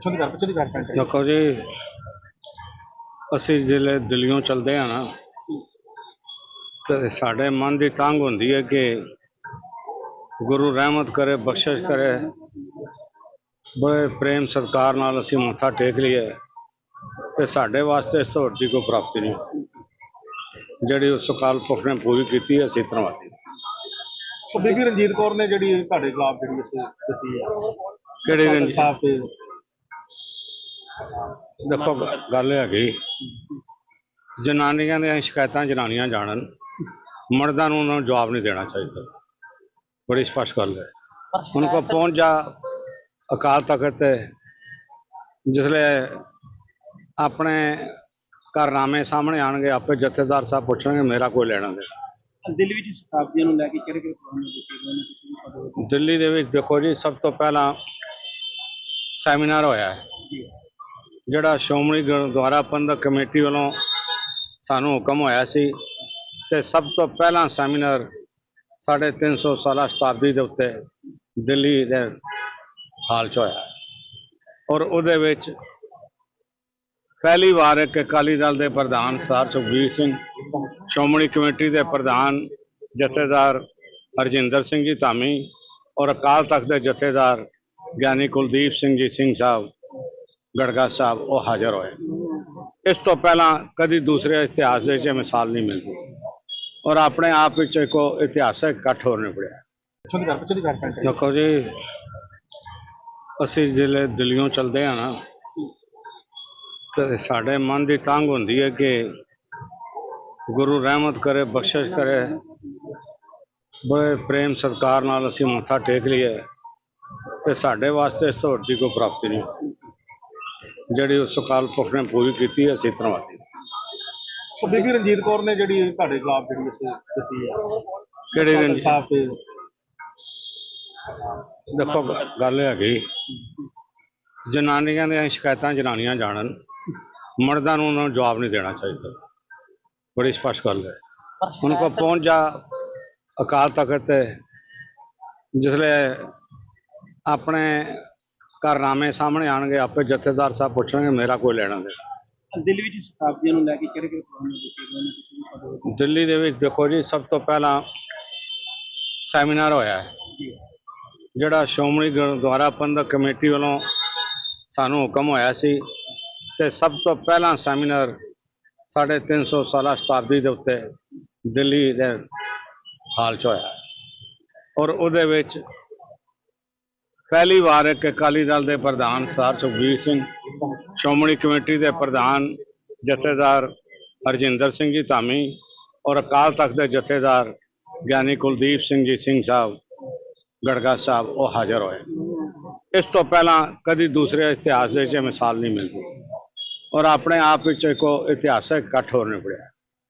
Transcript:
ਪਿੱਛੋਂ ਦੀ ਕਰ ਪਿੱਛੋਂ ਦੀ ਕਰ ਪੈਂਟ ਦੇਖੋ ਜੀ ਅਸੀਂ ਜ਼ਿਲ੍ਹੇ ਦਿੱਲੀੋਂ ਚਲਦੇ ਆ ਨਾ ਤੇ ਸਾਡੇ ਮਨ ਦੀ ਤੰਗ ਹੁੰਦੀ ਹੈ ਕਿ ਗੁਰੂ ਰਹਿਮਤ ਕਰੇ ਬਖਸ਼ਿਸ਼ ਕਰੇ। ਬੜੇ ਪ੍ਰੇਮ ਸਤਿਕਾਰ ਨਾਲ ਅਸੀਂ ਮੱਥਾ ਟੇਕ ਲਈਏ ਤੇ ਸਾਡੇ ਵਾਸਤੇ ਇਸ ਤੋਂ ਵੱਡੀ ਕੋਈ ਪ੍ਰਾਪਤੀ ਨਹੀਂ। ਜਿਹੜੀ ਉਸ ਅਕਾਲ ਪੁਰਖ ਨੇ ਪੂਰੀ ਕੀਤੀ ਹੈ ਅਸੀਂ ਧੰਨਵਾਦੀ ਸੋ ਬੀਬੀ ਰਣਜੀਤ ਕੌਰ ਨੇ ਜਿਹੜੀ ਤੁਹਾਡੇ ਖਿਲਾਫ ਜਿਹੜੀ ਦਿੱਤੀ ਹੈ ਕਿਹੜੇ ਰਣਜੀਤ? ਸਾਹਿਬ ਤੇ ਦੇਖੋ ਗ- ਗੱਲ ਹੈਗੀ ਜਨਾਨੀਆਂ ਦੀਆਂ ਸ਼ਿਕਾਇਤਾਂ ਜਨਾਨੀਆਂ ਜਾਣਨ ਮਰਦਾਂ ਨੂੰ ਉਹਨਾਂ ਨੂੰ ਜਵਾਬ ਨਹੀਂ ਦੇਣਾ ਚਾਹੀਦਾ। ਬੜੀ ਸਪਸ਼ਟ ਗੱਲ ਹੈ। ਉਹਨਾਂ ਕੋ ਪਹੁੰਚ ਜਾ ਅਕਾਲ ਤਖਤ ਤੇ ਜਿਸਲੇ ਆਪਣੇ ਕਾਰਨਾਮੇ ਸਾਹਮਣੇ ਆਣਗੇ ਆਪੇ ਜਥੇਦਾਰ ਸਾਹਿਬ ਪੁੱਛਣਗੇ ਮੇਰਾ ਕੋਈ ਲੈਣਾ ਦੇਣਾ। ਦਿੱਲੀ ਵਿੱਚ ਸ਼ਤਾਬਦੀਆਂ ਨੂੰ ਲੈ ਕੇ ਕਿਹੜੇ ਕਿਹੜੇ ਪ੍ਰੋਗਰਾਮ ਦਿੱਤੇ ਗਏ ਨੇ ਤੁਸੀਂ ਦਿੱਲੀ ਦੇ ਵਿੱਚ ਦੇਖੋ ਜੀ ਸਭ ਤੋਂ ਪਹਿਲਾਂ ਸੈਮੀਨਾਰ ਹੋਇਆ ਹੈ। ਜਿਹੜਾ ਸ਼੍ਰੋਮਣੀ ਗੁਰਦੁਆਰਾ ਪ੍ਰਬੰਧਕ ਕਮੇਟੀ ਵੱਲੋਂ ਸਾਨੂੰ ਹੁਕਮ ਹੋਇਆ ਸੀ ਤੇ ਸਭ ਤੋਂ ਪਹਿਲਾਂ ਸੈਮੀਨਾਰ ਸਾਢੇ ਤਿੰਨ ਸੌ ਸਾਲਾ ਸ਼ਤਾਬਦੀ ਦੇ ਉੱਤੇ ਦਿੱਲੀ ਦੇ ਹਾਲ 'ਚ ਹੋਇਆ। ਔਰ ਉਹਦੇ ਵਿੱਚ ਪਹਿਲੀ ਵਾਰ ਇੱਕ ਅਕਾਲੀ ਦਲ ਦੇ ਪ੍ਰਧਾਨ ਸਰ ਸੁਖਬੀਰ ਸਿੰਘ, ਸ਼੍ਰੋਮਣੀ ਕਮੇਟੀ ਦੇ ਪ੍ਰਧਾਨ ਜਥੇਦਾਰ ਹਰਜਿੰਦਰ ਸਿੰਘ ਜੀ ਧਾਮੀ ਔਰ ਅਕਾਲ ਤਖਤ ਦੇ ਜਥੇਦਾਰ ਗਿਆਨੀ ਕੁਲਦੀਪ ਸਿੰਘ ਜੀ ਸਿੰਘ ਸਾਹਿਬ ਗੜਗਾ ਸਾਹਿਬ ਉਹ ਹਾਜ਼ਰ ਹੋਏ ਇਸ ਤੋਂ ਪਹਿਲਾਂ ਕਦੀ ਦੂਸਰੇ ਇਤਿਹਾਸ ਵਿੱਚ ਇਹ ਮਿਸਾਲ ਨਹੀਂ ਮਿਲਦੀ ਔਰ ਆਪਣੇ ਆਪ ਵਿੱਚ ਇੱਕ ਇਤਿਹਾਸਕ ਇਕੱਠ ਕਰ ਪੈਂਟ ਦੇਖੋ ਜੀ ਅਸੀਂ ਜ਼ਿਲ੍ਹੇ ਦਿੱਲੀੋਂ ਚਲਦੇ ਆ ਨਾ ਤੇ ਸਾਡੇ ਮਨ ਦੀ ਤੰਗ ਹੁੰਦੀ ਹੈ ਕਿ ਗੁਰੂ ਰਹਿਮਤ ਕਰੇ ਬਖਸ਼ਿਸ਼ ਕਰੇ ਬੜੇ ਪ੍ਰੇਮ ਸਤਿਕਾਰ ਨਾਲ ਅਸੀਂ ਮੱਥਾ ਟੇਕ ਲਈਏ ਤੇ ਸਾਡੇ ਵਾਸਤੇ ਇਸ ਤੋਂ ਵੱਡੀ ਕੋਈ ਪ੍ਰਾਪਤੀ ਨਹੀਂ ਜਿਹੜੀ ਉਸ ਅਕਾਲ ਪੁਰਖ ਨੇ ਪੂਰੀ ਕੀਤੀ ਹੈ ਅਸੀਂ ਧੰਨਵਾਦੀ ਸੋ ਬੀਬੀ ਰਣਜੀਤ ਕੌਰ ਨੇ ਜਿਹੜੀ ਤੁਹਾਡੇ ਖਿਲਾਫ ਜਿਹੜੀ ਇੱਥੇ ਦਿੱਤੀ ਹੈ ਕਿਹੜੇ ਰਣਜੀਤ? ਸਾਹਿਬ ਤੇ? ਦੇਖੋ ਗੱਲ ਹੈਗੀ ਜਨਾਨੀਆਂ ਦੀਆਂ ਸ਼ਿਕਾਇਤਾਂ ਜਨਾਨੀਆਂ ਜਾਣਨ ਮਰਦਾਂ ਨੂੰ ਉਹਨਾਂ ਨੂੰ ਜਵਾਬ ਨਹੀਂ ਦੇਣਾ ਚਾਹੀਦਾ। ਬੜੀ ਸਪਸ਼ਟ ਗੱਲ ਹੈ। ਉਹਨਾਂ ਕੋ ਪਹੁੰਚ ਜਾ ਅਕਾਲ ਤਖਤ ਤੇ ਜਿਸਲੇ ਆਪਣੇ ਕਾਰਨਾਮੇ ਸਾਹਮਣੇ ਆਣਗੇ ਆਪੇ ਜਥੇਦਾਰ ਸਾਹਿਬ ਪੁੱਛਣਗੇ ਮੇਰਾ ਕੋਈ ਲੈਣਾ ਦੇਣਾ। ਦਿੱਲੀ ਵਿੱਚ ਸ਼ਤਾਬਦੀਆਂ ਨੂੰ ਲੈ ਕੇ ਕਿਹੜੇ ਕਿਹੜੇ ਪ੍ਰੋਗਰਾਮ ਦਿੱਤੇ ਗਏ ਨੇ? ਤੁਸੀਂ ਦਿੱਲੀ ਦੇ ਵਿੱਚ ਦੇਖੋ ਜੀ ਸਭ ਤੋਂ ਪਹਿਲਾਂ ਸੈਮੀਨਾਰ ਹੋਇਆ ਹੈ। ਜਿਹੜਾ ਸ਼੍ਰੋਮਣੀ ਗੁਰਦੁਆਰਾ ਪ੍ਰਬੰਧਕ ਕਮੇਟੀ ਵੱਲੋਂ ਸਾਨੂੰ ਹੁਕਮ ਹੋਇਆ ਸੀ ਤੇ ਸਭ ਤੋਂ ਪਹਿਲਾਂ ਸੈਮੀਨਾਰ ਸਾਢੇ ਤਿੰਨ ਸੌ ਸਾਲਾ ਸ਼ਤਾਬਦੀ ਦੇ ਉੱਤੇ ਦਿੱਲੀ ਦੇ ਹਾਲ 'ਚ ਹੋਇਆ। ਔਰ ਉਹਦੇ ਵਿੱਚ ਪਹਿਲੀ ਵਾਰ ਇੱਕ ਅਕਾਲੀ ਦਲ ਦੇ ਪ੍ਰਧਾਨ ਸਰ ਸੁਖਬੀਰ ਸਿੰਘ, ਸ਼੍ਰੋਮਣੀ ਕਮੇਟੀ ਦੇ ਪ੍ਰਧਾਨ ਜਥੇਦਾਰ ਹਰਜਿੰਦਰ ਸਿੰਘ ਜੀ ਧਾਮੀ ਔਰ ਅਕਾਲ ਤਖਤ ਦੇ ਜਥੇਦਾਰ ਗਿਆਨੀ ਕੁਲਦੀਪ ਸਿੰਘ ਜੀ ਸਿੰਘ ਸਾਹਿਬ, ਗੜਗਾ ਸਾਹਿਬ ਉਹ ਹਾਜ਼ਰ ਹੋਏ। ਇਸ ਤੋਂ ਪਹਿਲਾਂ ਕਦੀ ਦੂਸਰੇ ਇਤਿਹਾਸ ਦੇ ਵਿੱਚ ਇਹ ਮਿਸਾਲ ਨਹੀਂ ਮਿਲਦੀ ਔਰ ਆਪਣੇ ਆਪ ਵਿੱਚ ਇੱਕ ਉਹ ਇਤਿਹਾਸਕ ਇਕੱਠ ਹੋਣ ਨਿਪੜਿਆ